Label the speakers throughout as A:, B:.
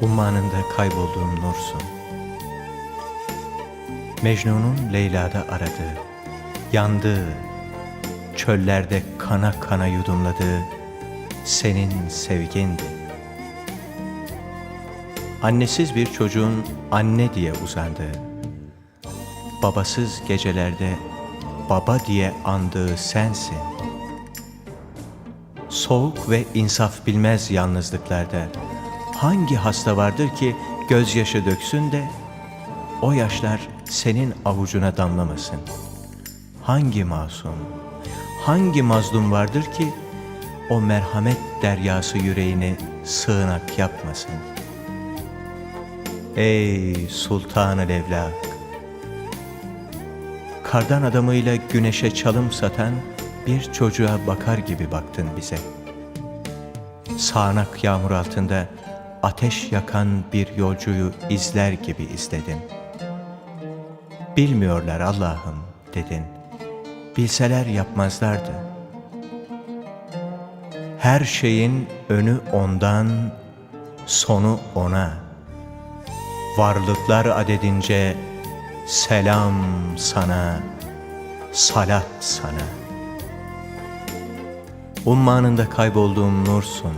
A: Ummanında kaybolduğum nursun. Mecnun'un Leyla'da aradığı, yandığı, çöllerde kana kana yudumladığı senin sevgindi. Annesiz bir çocuğun anne diye uzandığı, babasız gecelerde baba diye andığı sensin.'' Soğuk ve insaf bilmez yalnızlıklarda hangi hasta vardır ki gözyaşı döksün de o yaşlar senin avucuna damlamasın? Hangi masum, hangi mazlum vardır ki o merhamet deryası yüreğini sığınak yapmasın? Ey Sultan-ı Levlak! Kardan adamıyla güneşe çalım satan bir çocuğa bakar gibi baktın bize. Sağanak yağmur altında ateş yakan bir yolcuyu izler gibi izledin. Bilmiyorlar Allah'ım dedin. Bilseler yapmazlardı. Her şeyin önü ondan, sonu ona. Varlıklar adedince selam sana, salat sana. Ummanında kaybolduğum nursun.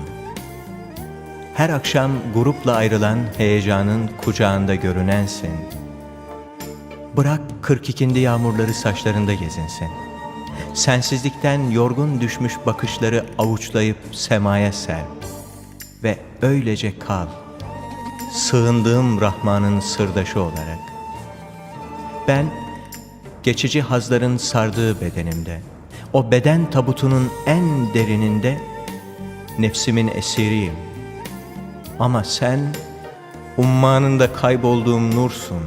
A: Her akşam grupla ayrılan heyecanın kucağında görünensin. Bırak 42. yağmurları saçlarında gezinsin. Sensizlikten yorgun düşmüş bakışları avuçlayıp semaya ser. Ve öylece kal. Sığındığım Rahman'ın sırdaşı olarak. Ben geçici hazların sardığı bedenimde, o beden tabutunun en derininde nefsimin esiriyim. Ama sen ummanında kaybolduğum nursun.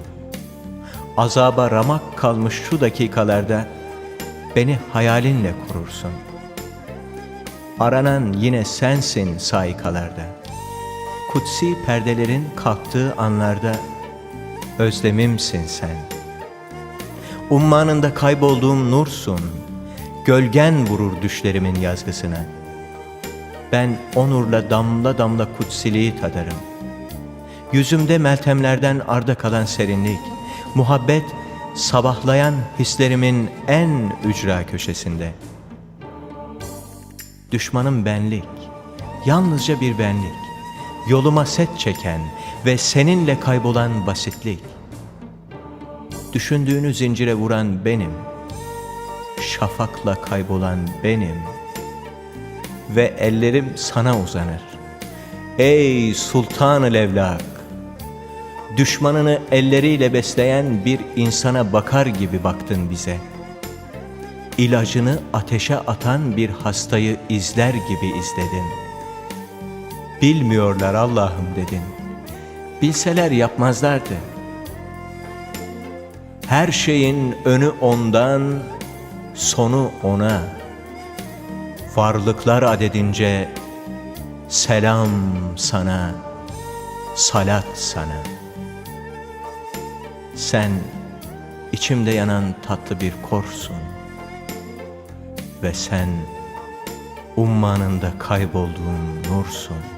A: Azaba ramak kalmış şu dakikalarda beni hayalinle kurursun. Aranan yine sensin saikalarda. Kutsi perdelerin kalktığı anlarda özlemimsin sen. Ummanında kaybolduğum nursun. Gölgen vurur düşlerimin yazgısına. Ben o nurla damla damla kutsiliği tadarım. Yüzümde meltemlerden arda kalan serinlik, muhabbet sabahlayan hislerimin en ücra köşesinde. Düşmanım benlik, yalnızca bir benlik, yoluma set çeken ve seninle kaybolan basitlik. Düşündüğünü zincire vuran benim, şafakla kaybolan benim ve ellerim sana uzanır. Ey Sultan-ı Levlak! Düşmanını elleriyle besleyen bir insana bakar gibi baktın bize. İlacını ateşe atan bir hastayı izler gibi izledin. Bilmiyorlar Allah'ım dedin. Bilseler yapmazlardı. Her şeyin önü ondan, sonu ona. Varlıklar adedince selam sana, salat sana. Sen içimde yanan tatlı bir korsun ve sen ummanında kaybolduğum nursun.''